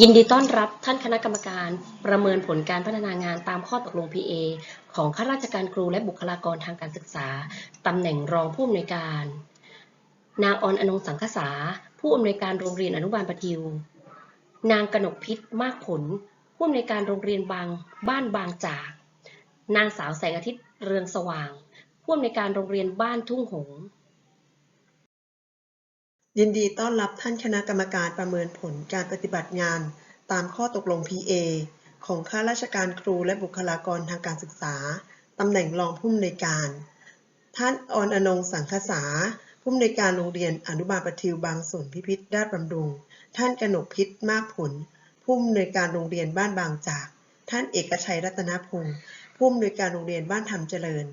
ยินดีต้อนรับท่านคณะกรรมการประเมินผลการพัฒนางานตามข้อตกลง PA ของข้าราชการครูและบุคลากรทางการศึกษา ตำแหน่งรองผู้อำนวยการ นางออนอนงสังคสาผู้อำนวยการโรงเรียนอนุบาลประทิว นางกนกพิษมากผล ผู้อำนวยการโรงเรียนบางบ้านบางจาก นางสาวแสงอาทิตย์เรืองสว่าง ผู้อำนวยการโรงเรียนบ้านทุ่งหงส์ ยินดีต้อนรับท่านคณะกรรมการประเมินผลการปฏิบัติงาน ตามข้อตกลง PA ของข้าราชการครูและบุคลากรทางการศึกษา ตำแหน่งรองผู้อำนวยการ ท่านออนอนงสังคสาผู้อำนวยการโรงเรียนอนุบาลประทิวบางส่วนพิพิธราชบำรุง ท่านกนกพิษมากผล ผู้อำนวยการโรงเรียนบ้านบางจาก ท่านเอกชัยรัตนพงศ์ผู้อำนวยการโรงเรียนบ้านธรรมเจริญ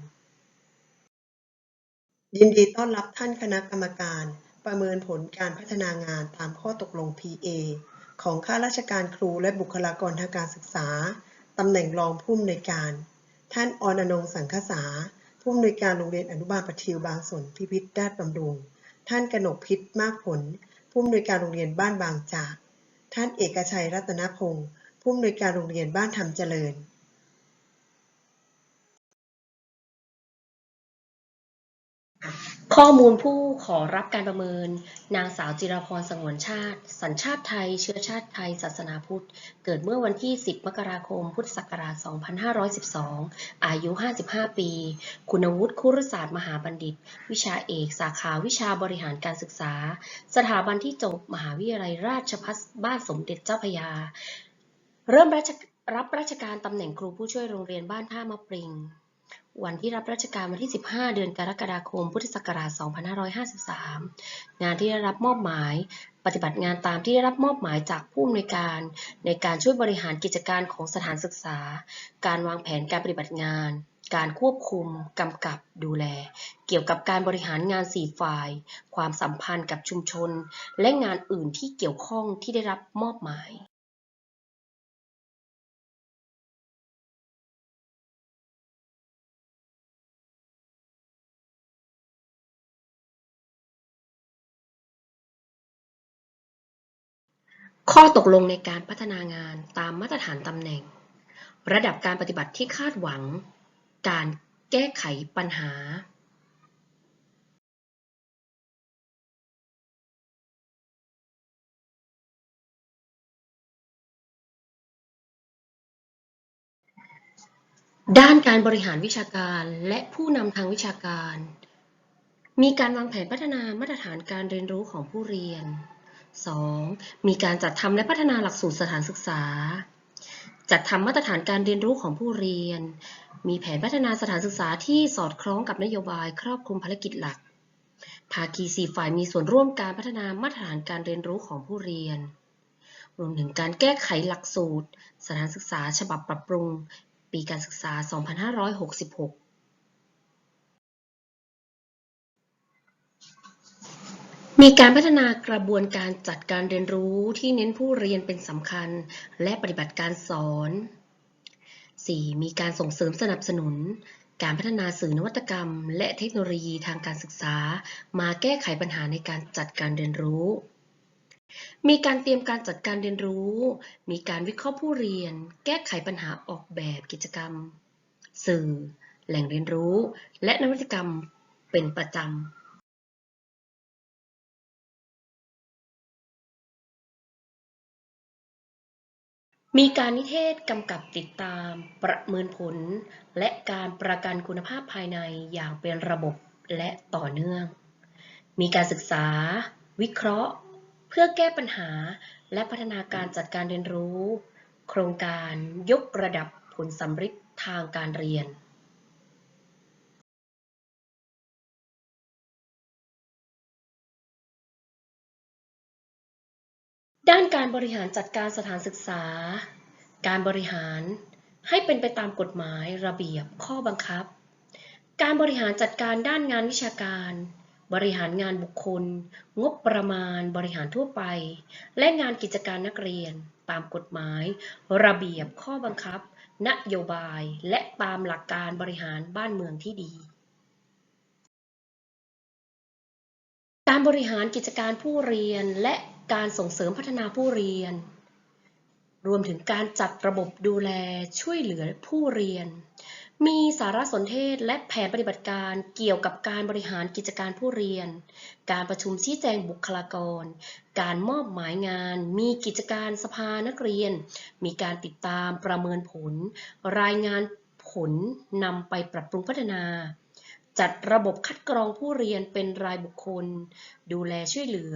ยินดีต้อนรับท่านคณะกรรมการ ประเมินผลการพัฒนางานตามข้อตกลง PA ของข้าราชการครูและบุคลากรทางการศึกษา ตำแหน่งรองผู้อำนวยการ ท่านออนอนงสังคสาผู้อำนวยการโรงเรียนอนุบาลประทิวบางสนพิพิธราชบำรุง ท่านกนกพิษมากผล ผู้อำนวยการโรงเรียนบ้านบางจาก ท่านเอกชัยรัตนพงศ์ผู้อำนวยการโรงเรียนบ้านธรรมเจริญ ข้อมูลผู้ขอรับการประเมิน นางสาวจิรพรสงวนชาติ สัญชาติไทย เชื้อชาติไทย ศาสนาพุทธ เกิดเมื่อวันที่ 10 มกราคม พุทธศักราช 2512 อายุ 55 ปี คุณวุฒิคุรศาสตร์มหาบัณฑิต วิชาเอก สาขาวิชาบริหารการศึกษา สถาบันที่จบ มหาวิทยาลัยราชภัฏบ้านสมเด็จเจ้าพยา เริ่มรับราชการตำแหน่งครูผู้ช่วยโรงเรียนบ้านท่ามะปริง วันที่รับราชการวันที่ 15 เดือนกรกฎาคม พุทธศักราช 2553 งานที่ได้รับมอบหมาย ปฏิบัติงานตามที่ได้รับมอบหมายจากผู้อำนวยการ ในการช่วยบริหารกิจการของสถานศึกษา การวางแผนการปฏิบัติงาน การควบคุม กำกับ ดูแล เกี่ยวกับการบริหารงาน4ฝ่าย ความสัมพันธ์กับชุมชน และงานอื่นที่เกี่ยวข้องที่ได้รับมอบหมาย ข้อตกลงในการพัฒนางานตามมาตรฐานตำแหน่ง ระดับการปฏิบัติที่คาดหวัง การแก้ไขปัญหา ด้านการบริหารวิชาการและผู้นำทางวิชาการ มีการวางแผนพัฒนามาตรฐานการเรียนรู้ของผู้เรียน 2. มีการจัดทำและพัฒนาหลักสูตรสถานศึกษา จัดทำมาตรฐานการเรียนรู้ของผู้เรียน มีแผนพัฒนาสถานศึกษาที่สอดคล้องกับนโยบายครอบคลุมภารกิจหลัก ภาคีสี่ฝ่ายมีส่วนร่วมการพัฒนามาตรฐานการเรียนรู้ของผู้เรียน รวมถึงการแก้ไขหลักสูตร สถานศึกษา ฉบับปรับปรุง ปีการศึกษา 2566 มีการพัฒนากระบวนการจัดการเรียนรู้ที่เน้นผู้เรียนเป็นสำคัญ และปฏิบัติการสอน 4. มีการส่งเสริมสนับสนุน การพัฒนาสื่อนวัตกรรม และเทคโนโลยีทางการศึกษา มาแก้ไขปัญหาในการจัดการเรียนรู้ มีการเตรียมการจัดการเรียนรู้ มีการวิเคราะห์ผู้เรียน แก้ไขปัญหาออกแบบกิจกรรม สื่อ แหล่งเรียนรู้ และนวัตกรรมเป็นประจำ มีการนิเทศกำกับติดตาม ประเมินผล และการประกันคุณภาพภายในอย่างเป็นระบบและต่อเนื่อง มีการศึกษา วิเคราะห์ เพื่อแก้ปัญหาและพัฒนาการจัดการเรียนรู้ โครงการยกระดับผลสำฤทธิ์ทางการเรียน ด้านการบริหารจัดการสถานศึกษา การบริหารให้เป็นไปตามกฎหมายระเบียบข้อบังคับ การบริหารจัดการด้านงานวิชาการ บริหารงานบุคคล งบประมาณ บริหารทั่วไป และงานกิจการนักเรียน ตามกฎหมาย ระเบียบข้อบังคับ นโยบาย และตามหลักการบริหารบ้านเมืองที่ดี การบริหารกิจการผู้เรียนและ การส่งเสริมพัฒนาผู้เรียน รวมถึงการจัดระบบดูแลช่วยเหลือผู้เรียน มีสารสนเทศและแผนปฏิบัติการเกี่ยวกับการบริหารกิจการผู้เรียน การประชุมชี้แจงบุคลากร การมอบหมายงาน มีกิจการสภานักเรียน มีการติดตามประเมินผล รายงานผลนำไปปรับปรุงพัฒนา จัดระบบคัดกรองผู้เรียนเป็นรายบุคคล ดูแลช่วยเหลือ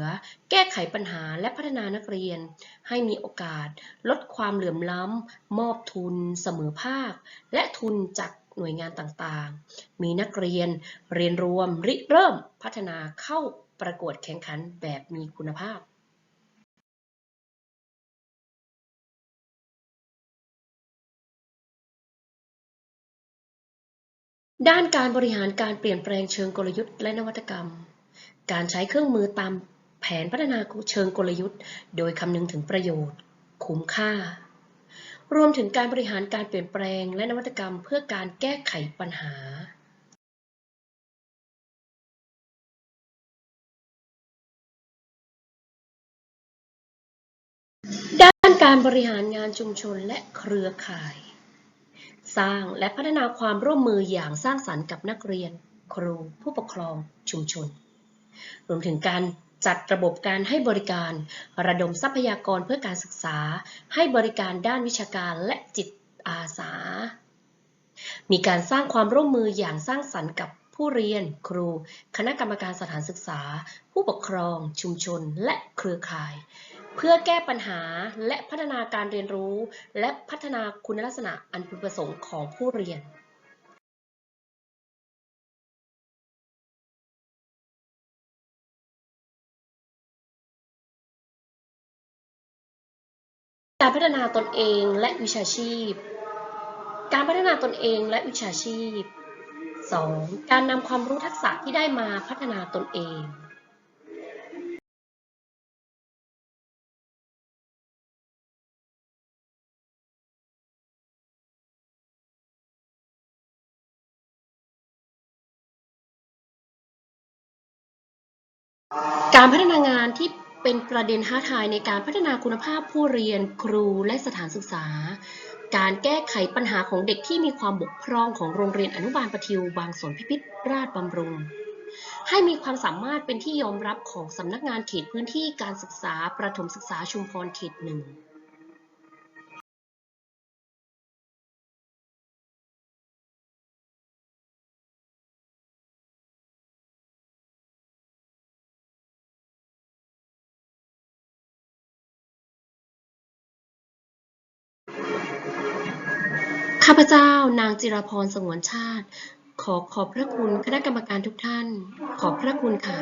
แก้ไขปัญหาและพัฒนานักเรียน ให้มีโอกาส ลดความเหลื่อมล้ำ มอบทุน เสมอภาค และทุนจากหน่วยงานต่างๆ มีนักเรียนเรียนรวมริเริ่มพัฒนาเข้าประกวดแข่งขันแบบมีคุณภาพ ด้านการบริหารการเปลี่ยนแปลงเชิงกลยุทธ์และนวัตกรรม การใช้เครื่องมือตามแผนพัฒนาเชิงกลยุทธ์ โดยคำนึงถึงประโยชน์ คุ้มค่า รวมถึงการบริหารการเปลี่ยนแปลงและนวัตกรรม เพื่อการแก้ไขปัญหา ด้านการบริหารงานชุมชนและเครือข่าย สร้างและพัฒนาความร่วมมืออย่างสร้างสรรค์กับนักเรียน ครู ผู้ปกครอง ชุมชน รวมถึงการจัดระบบการให้บริการ ระดมทรัพยากรเพื่อการศึกษา ให้บริการด้านวิชาการและจิตอาสา มีการสร้างความร่วมมืออย่างสร้างสรรค์กับผู้เรียน ครู คณะกรรมการสถานศึกษา ผู้ปกครอง ชุมชน และเครือข่าย เพื่อแก้ปัญหาและพัฒนาการเรียนรู้ และพัฒนาคุณลักษณะอันพึงประสงค์ของผู้เรียนการพัฒนาตนเองและวิชาชีพ การพัฒนาตนเองและวิชาชีพ 2. การนำความรู้ทักษะที่ได้มาพัฒนาตนเอง การพัฒนางานที่เป็นประเด็นท้าทายในการพัฒนาคุณภาพผู้เรียน ครู และสถานศึกษา การแก้ไขปัญหาของเด็กที่มีความบกพร่องของโรงเรียนอนุบาลประทิวบางสนพิพิธราชบำรุง ให้มีความสามารถเป็นที่ยอมรับของสำนักงานเขตพื้นที่การศึกษาประถมศึกษาชุมพรเขตหนึ่ง ข้าพเจ้านางจิรพร สงวนชาติ ขอขอบพระคุณคณะกรรมการทุกท่าน ขอบพระคุณค่ะ